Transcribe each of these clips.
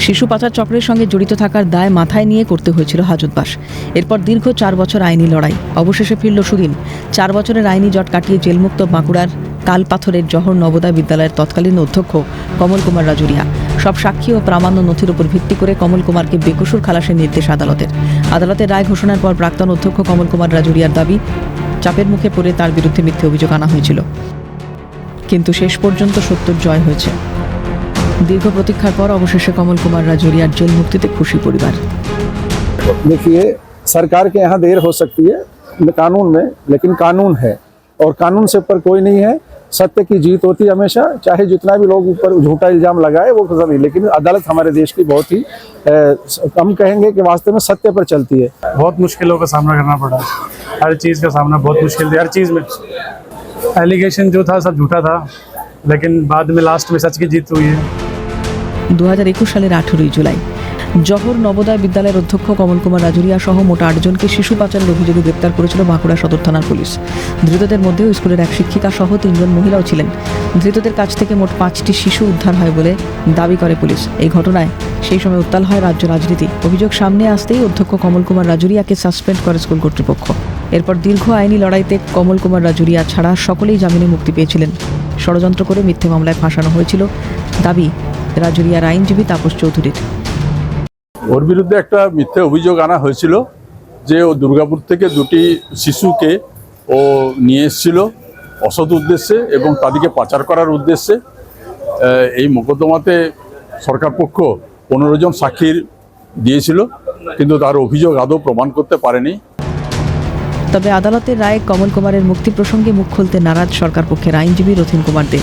শিশু পাচার চক্রের সঙ্গে জড়িত থাকার দায় মাথায় নিয়ে করতে হয়েছিল হাজতবাস এরপর দীর্ঘ চার বছর আইনি লড়াই। অবশেষে ফিরল সুদিন। চার বছরের আইনি জট কাটিয়ে জেলমুক্ত বাঁকুড়ার কালপাথরের জহর নবোদয় বিদ্যালয়ের তৎকালীন অধ্যক্ষ কমল কুমার রাজুরিয়া। সব সাক্ষী ও প্রামাণ্য নথির উপর ভিত্তি করে কমল কুমারকে বেকসুর খালাসের নির্দেশ আদালতের। আদালতের রায় ঘোষণার পর প্রাক্তন অধ্যক্ষ কমল কুমার রাজুরিয়ার দাবি, চাপের মুখে পড়ে তার বিরুদ্ধে মিথ্যে অভিযোগ আনা হয়েছিল। কিন্তু শেষ পর্যন্ত সত্যর জয় হয়েছে। দীর্ঘ প্রতীক্ষার পর অবশেষে কমল কুমার রাজুরিয়ার জেল মুক্তিতে খুশি পরিবার देखिए सरकार के यहाँ देर हो सकती है कानून में लेकिन कानून है और कानून से ऊपर कोई नहीं है सत्य की जीत होती है हमेशा चाहे जितना भी लोग ऊपर झूठा इल्जाम लगाए वो सभी लेकिन अदालत हमारे देश की बहुत ही अ, हम कहेंगे कि वास्तव में सत्य पर चलती है बहुत मुश्किलों का सामना करना पड़ा हर चीज़ का सामना बहुत मुश्किल थी हर चीज़ में एलिगेशन जो था सब झूठा था लेकिन बाद में लास्ट में सच की जीत हुई है দু একুশ সালের আঠেরোই জুলাই। জহর নবোদয় বিদ্যালয়ের অধ্যক্ষ কমল কুমার রাজুরিয়া সহ মোট আটজনকে শিশু পাচারের অভিযোগে গ্রেপ্তার করেছিল বাঁকুড়া সদর থানার পুলিশ। ধৃতদের মধ্যেও স্কুলের এক শিক্ষিকা সহ তিনজন মহিলাও ছিলেন। ধৃতদের কাছ থেকে মোট পাঁচটি শিশু উদ্ধার হয় বলে দাবি করে পুলিশ। এই ঘটনায় সেই সময় উত্তাল হয় রাজ্য রাজনীতি। অভিযোগ সামনে আসতেই অধ্যক্ষ কমল কুমার রাজুরিয়াকে সাসপেন্ড করে স্কুল কর্তৃপক্ষ। এরপর দীর্ঘ আইনি লড়াইতে কমল কুমার রাজুরিয়া ছাড়া সকলেই জামিনে মুক্তি পেয়েছিলেন। ষড়যন্ত্র করে মিথ্যে মামলায় ফাঁসানো হয়েছিল। দাবি রাজুরিয়ার আইনজীবী তাপস চৌধুরীর। ওর বিরুদ্ধে একটা মিথ্যে অভিযোগ আনা হয়েছিল যে ও দুর্গাপুর থেকে দুটি শিশুকে ও নিয়ে এসেছিল অসৎ উদ্দেশ্যে এবং তাদেরকে পাচার করার উদ্দেশ্যে। এই মোকদ্দমাতে সরকার পক্ষ পনেরো জন সাক্ষীর দিয়েছিল কিন্তু তার অভিযোগ আদৌ প্রমাণ করতে পারেনি। তবে আদালতের রায়ে কমল কুমারের মুক্তি প্রসঙ্গে মুখ খুলতে নারাজ সরকার পক্ষের আইনজীবী রথিন কুমার দে।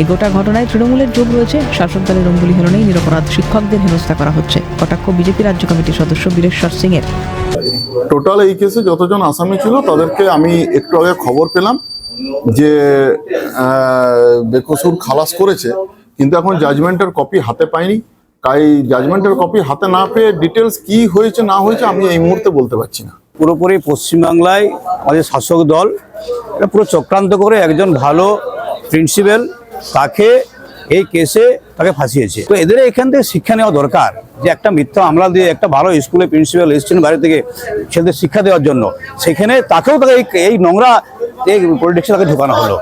এই গোটা ঘটনায় তৃণমূলের যোগ রয়েছে। শাসক দলের অঙ্গুলি হেলনেই নিরপরাধ। শিক্ষকদের হেনস্থা করা হচ্ছে। কটাক্ষ বিজেপি রাজ্য কমিটির সদস্য বীরেশ্বর সিং এর টোটাল এই কেসে যতজন আসামি ছিল তাদেরকে আমি একটু আগে খবর পেলাম যে বেকসুর খালাস করেছে কিন্তু এখন জাজমেন্টের কপি হাতে পাইনি। তাই জাজমেন্টের কপি হাতে না পেয়ে ডিটেলস কি হয়েছে না হয়েছে আমি এই মুহূর্তে বলতে পারছি না। পুরোপুরি পশ্চিমবাংলায় আমাদের শাসক দল এটা পুরো চক্রান্ত করে একজন ভালো প্রিন্সিপাল তাকে এই কেসে তাকে ফাঁসিয়েছে। তো এদের এখান থেকে শিক্ষা নেওয়া দরকার যে একটা মিথ্যা মামলা দিয়ে একটা ভালো স্কুলে প্রিন্সিপাল এসেছেন বাইরে থেকে ছেলেদের শিক্ষা দেওয়ার জন্য। সেখানে তাকেও তাকে এই- নোংরা এই পলিটিক্সে তাকে ঢোকানো হলো।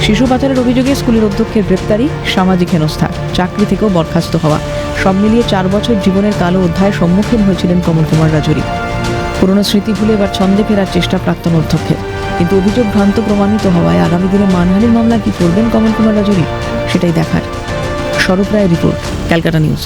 শিশু পাচারের অভিযোগে স্কুলের অধ্যক্ষের গ্রেপ্তারি, সামাজিক হেনস্থা, চাকরি থেকেও বরখাস্ত হওয়া। সব মিলিয়ে চার বছর জীবনের কালো অধ্যায়ের সম্মুখীন হয়েছিলেন কমল কুমার রাজুরি। পুরনো স্মৃতি ভুলে এবার ছন্দে ফেরার চেষ্টা প্রাক্তন অধ্যক্ষের। কিন্তু অভিযোগ ভ্রান্ত প্রমাণিত হওয়ায় আগামী দিনে মানহানির মামলা কি করবেন কমল কুমার রাজুরি, সেটাই দেখার। স্বরূপ রায় রিপোর্ট, ক্যালকাটা নিউজ।